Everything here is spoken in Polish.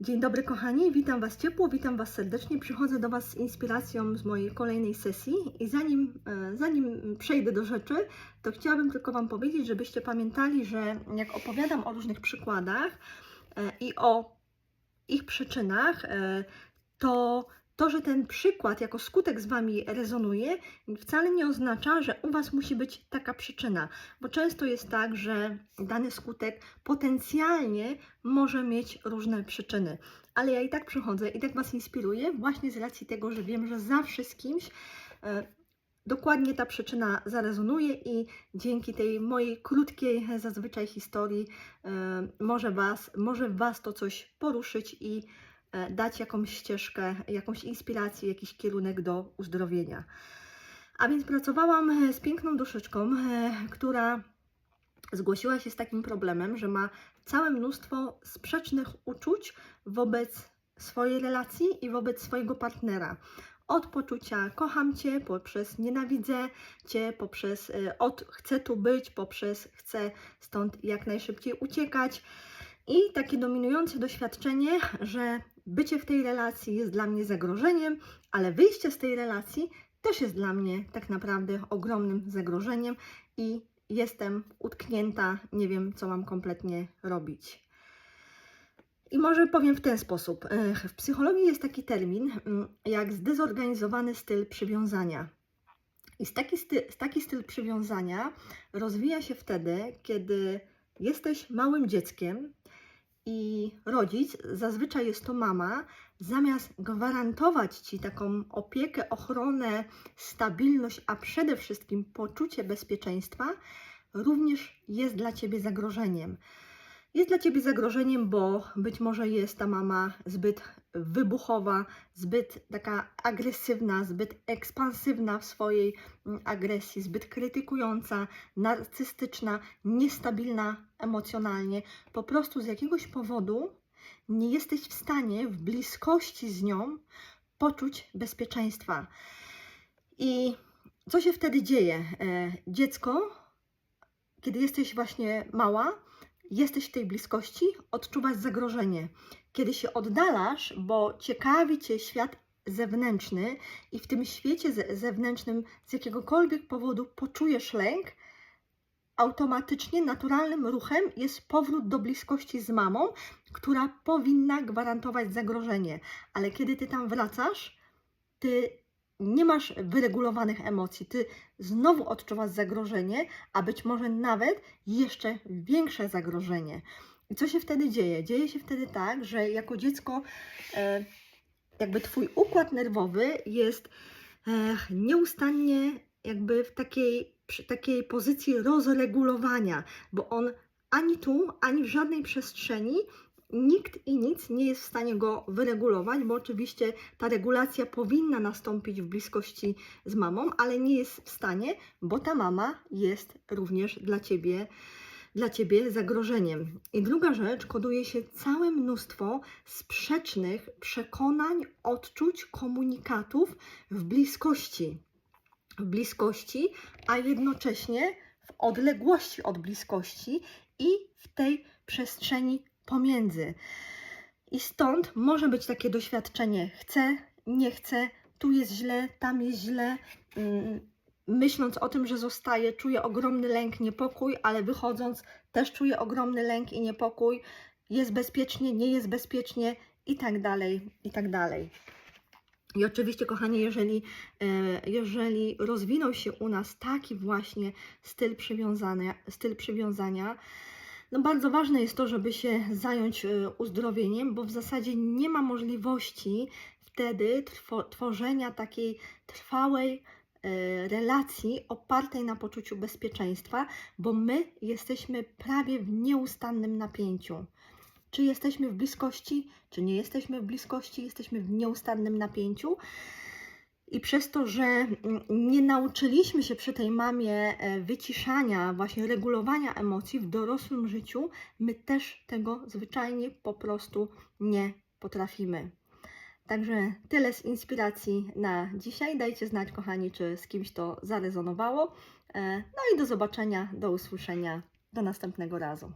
Dzień dobry kochani, witam Was ciepło, witam Was serdecznie. Przychodzę do Was z inspiracją z mojej kolejnej sesji i zanim, e, zanim przejdę do rzeczy, to chciałabym tylko Wam powiedzieć, żebyście pamiętali, że jak opowiadam o różnych przykładach e, i o ich przyczynach, e, to to, że ten przykład jako skutek z Wami rezonuje, wcale nie oznacza, że u Was musi być taka przyczyna, bo często jest tak, że dany skutek potencjalnie może mieć różne przyczyny. Ale ja i tak przychodzę, i tak Was inspiruję, właśnie z racji tego, że wiem, że zawsze z kimś e, dokładnie ta przyczyna zarezonuje i dzięki tej mojej krótkiej zazwyczaj historii e, może was, może was to coś poruszyć i dać jakąś ścieżkę, jakąś inspirację, jakiś kierunek do uzdrowienia. A więc pracowałam e, z piękną duszyczką, e, która zgłosiła się z takim problemem, że ma całe mnóstwo sprzecznych uczuć wobec swojej relacji i wobec swojego partnera. Od poczucia kocham cię, poprzez nienawidzę cię, poprzez od chcę tu być, poprzez chcę stąd jak najszybciej uciekać. I takie dominujące doświadczenie, że bycie w tej relacji jest dla mnie zagrożeniem, ale wyjście z tej relacji też jest dla mnie tak naprawdę ogromnym zagrożeniem i jestem utknięta, nie wiem, co mam kompletnie robić. I może powiem w ten sposób. W psychologii jest taki termin mm, jak zdezorganizowany styl przywiązania. I taki, sty, taki styl przywiązania rozwija się wtedy, kiedy jesteś małym dzieckiem i rodzic, zazwyczaj jest to mama, zamiast gwarantować ci taką opiekę, ochronę, stabilność, a przede wszystkim poczucie bezpieczeństwa, również jest dla ciebie zagrożeniem. Jest dla ciebie zagrożeniem, bo być może jest ta mama zbyt wybuchowa, zbyt taka agresywna, zbyt ekspansywna w swojej mm, agresji, zbyt krytykująca, narcystyczna, niestabilna emocjonalnie. Po prostu z jakiegoś powodu nie jesteś w stanie w bliskości z nią poczuć bezpieczeństwa. I co się wtedy dzieje? E, Dziecko, kiedy jesteś właśnie mała, jesteś w tej bliskości, odczuwasz zagrożenie. Kiedy się oddalasz, bo ciekawi cię świat zewnętrzny i w tym świecie ze- zewnętrznym z jakiegokolwiek powodu poczujesz lęk, automatycznie naturalnym ruchem jest powrót do bliskości z mamą, która powinna gwarantować zagrożenie. Ale kiedy ty tam wracasz, ty nie masz wyregulowanych emocji, ty znowu odczuwasz zagrożenie, a być może nawet jeszcze większe zagrożenie. I co się wtedy dzieje? Dzieje się wtedy tak, że jako dziecko e, jakby twój układ nerwowy jest e, nieustannie jakby w takiej, przy takiej pozycji rozregulowania, bo on ani tu, ani w żadnej przestrzeni nikt i nic nie jest w stanie go wyregulować, bo oczywiście ta regulacja powinna nastąpić w bliskości z mamą, ale nie jest w stanie, bo ta mama jest również dla ciebie dla ciebie zagrożeniem. I druga rzecz, koduje się całe mnóstwo sprzecznych przekonań, odczuć, komunikatów w bliskości. W bliskości, a jednocześnie w odległości od bliskości i w tej przestrzeni pomiędzy. I stąd może być takie doświadczenie: chcę, nie chcę, tu jest źle, tam jest źle. Mm, Myśląc o tym, że zostaję, czuję ogromny lęk, niepokój, ale wychodząc też czuję ogromny lęk i niepokój. Jest bezpiecznie, nie jest bezpiecznie i tak dalej, i tak dalej. I oczywiście, kochani, jeżeli, e, jeżeli rozwinął się u nas taki właśnie styl przywiązania, styl przywiązania, no bardzo ważne jest to, żeby się zająć e, uzdrowieniem, bo w zasadzie nie ma możliwości wtedy tworzenia takiej trwałej e, relacji opartej na poczuciu bezpieczeństwa, bo my jesteśmy prawie w nieustannym napięciu. Czy jesteśmy w bliskości, czy nie jesteśmy w bliskości, jesteśmy w nieustannym napięciu. I przez to, że mm, nie nauczyliśmy się przy tej mamie e, wyciszania, właśnie regulowania emocji w dorosłym życiu, my też tego zwyczajnie po prostu nie potrafimy. Także tyle z inspiracji na dzisiaj. Dajcie znać, kochani, czy z kimś to zarezonowało. E, No i do zobaczenia, do usłyszenia, do następnego razu.